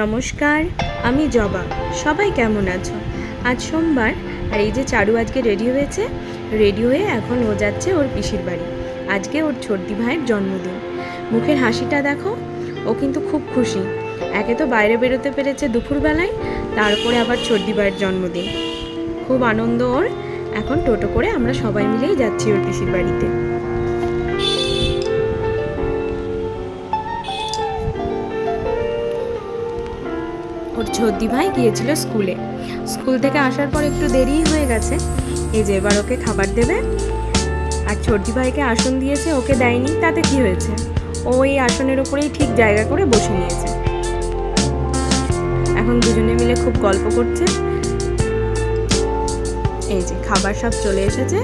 নমস্কার, আমি জবা। সবাই কেমন আছো? আজ সোমবার, আর এই যে চারু আজকে রেডি হয়েছে, রেডি হয়ে এখন ও যাচ্ছে ওর পিসির বাড়ি। আজকে ওর ছোটদি ভাইয়ের জন্মদিন। মুখের হাসিটা দেখো, ও কিন্তু খুব খুশি। একে তো বাইরে বেরোতে পেরেছে দুপুরবেলায়, তারপরে আবার ছোটদি ভাইয়ের জন্মদিন। খুব আনন্দ ওর। এখন টোটো করে আমরা সবাই মিলেই যাচ্ছি ওর পিসির বাড়িতে। ওর ছোদ্দি ভাই গিয়েছিল স্কুলে। স্কুল থেকে আসার পর একটু দেরিই হয়ে গেছে। এই যে এবার ওকে খাবার দেবে। আর ছোটদি ভাইকে আসন দিয়েছে, ওকে দেয়নি, তাতে কি হয়েছে? ও এই আসনের উপরেই ঠিক জায়গা করে বসে নিয়েছে। এখন দুজনে মিলে খুব গল্প করছে। এই যে খাবার সব চলে এসেছে।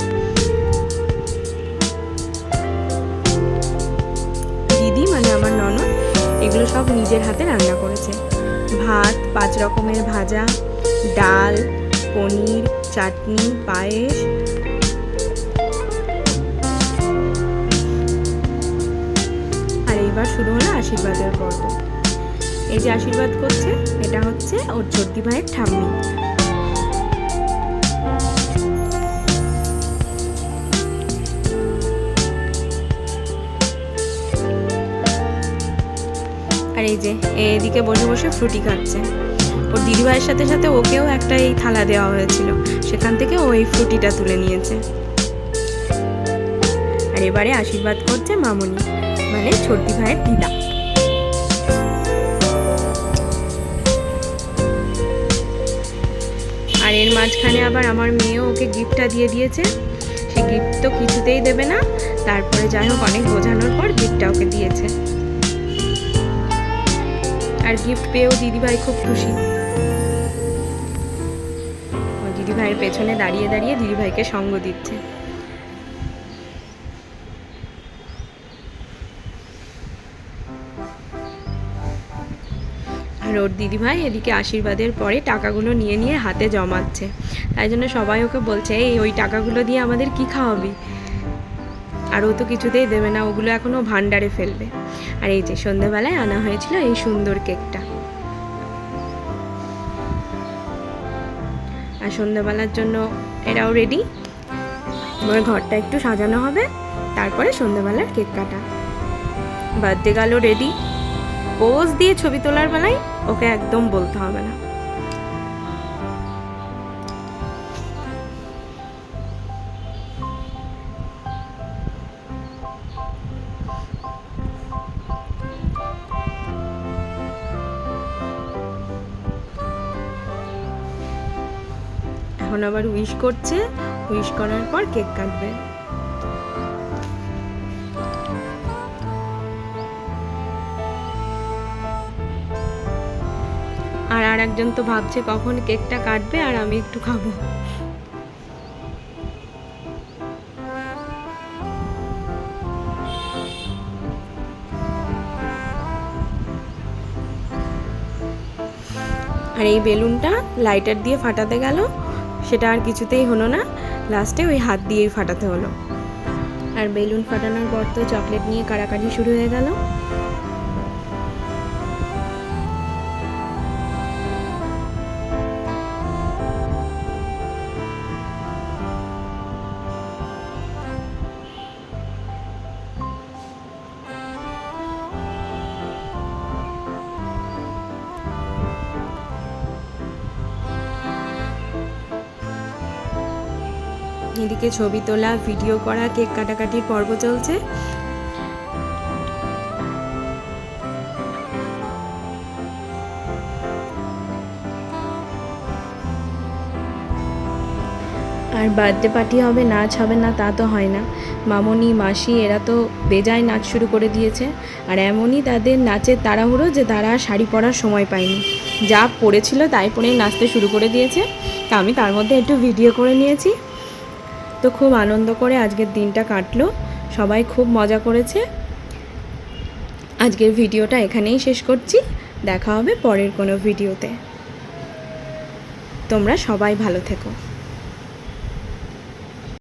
দিদি মানে আমার ননদ, এগুলো সব নিজের হাতে রান্না করেছে। ভাত, পাঁচ রকমের ভাজা, ডাল, পনির, চাটনি, পায়েস। আর এইবার শুরু হলো আশীর্বাদের পর্ব। এই যে আশীর্বাদ করছে, এটা হচ্ছে ওর ছোট্টি ভাইয়ের ঠাম্মি। এই যে এদিকে বসে বসে ফ্রুটি খাচ্ছে। ওর দিদিভাইয়ের সাথে সাথে ওকেও একটা এই থালা দেওয়া হয়েছিল। সেখান থেকে ও এই ফ্রুটিটা তুলে নিয়েছে। আর এবারে আশীর্বাদ করছে মামুনি মানে ছোটদি ভাইয়ের দিদা। আর এর মাঝখানে আবার আমার মেয়েও ওকে গিফটটা দিয়ে দিয়েছে। সে গিফট তো কিছুতেই দেবে না। তারপরে যাই হোক, অনেক বোঝানোর পর গিফটটা ওকে দিয়েছে। আর গিফট পেয়েও দিদিভাই খুব খুশি। দিদিভাইয়ের পেছনে দাঁড়িয়ে দাঁড়িয়ে দিদিভাইকে সঙ্গ দিচ্ছে। আর ওর দিদিভাই এদিকে আশীর্বাদের পরে টাকাগুলো নিয়ে নিয়ে হাতে জমাচ্ছে। তাই জন্য সবাই ওকে বলছে, এই, ওই টাকাগুলো দিয়ে আমাদের কি খাওয়াবি? আর ও তো কিছুতেই দেবে না, ওগুলো এখনও ভান্ডারে ফেলবে। আর এই যে সন্ধেবেলায় আনা হয়েছিল এই সুন্দর কেকটা। আর সন্ধ্যাবেলার জন্য এরাও রেডি এবার ঘরটা একটু সাজানো হবে, তারপরে সন্ধ্যাবেলার কেক কাটা। বার্থডে গেল রেডি পোজ দিয়ে ছবি তোলার বেলায় ওকে একদম বলতে হবে না। এখন আবার উইশ করছে উইশ করার পর কেক কাটবে। আর আর একজন তো ভাবছে কখন কেকটা কাটবে আর আমি একটু খাব। আর এই বেলুনটা লাইটার দিয়ে ফাটাতে গেল। সেটা আর কিছুতেই হলো না। লাস্টে ওই হাত দিয়েই ফাটাতে হলো। আর বেলুন ফাটানোর পর তো চকলেট নিয়ে কাড়াকাড়ি শুরু হয়ে গেল। এদিকে ছবি তোলা, ভিডিও করা, কেক কাটাকাটির পর্ব চলছে। আর বার্থডে পার্টি হবে, নাচ হবে না, তা তো হয় না। মামনি, মাসি, এরা তো বেজায় নাচ শুরু করে দিয়েছে। আর এমনই তাদের নাচের তাড়াহুড়ো যে তারা শাড়ি পরার সময় পায়নি। যা পড়েছিল তাই পরেই নাচতে শুরু করে দিয়েছে। তা আমি তার মধ্যে একটু ভিডিও করে নিয়েছি। তো খুব আনন্দ করে আজকের দিনটা কাটলো। সবাই খুব মজা করেছে। আজকের ভিডিওটা এখানেই শেষ করছি। দেখা হবে পরের কোনো ভিডিওতে। তোমরা সবাই ভালো থেকো।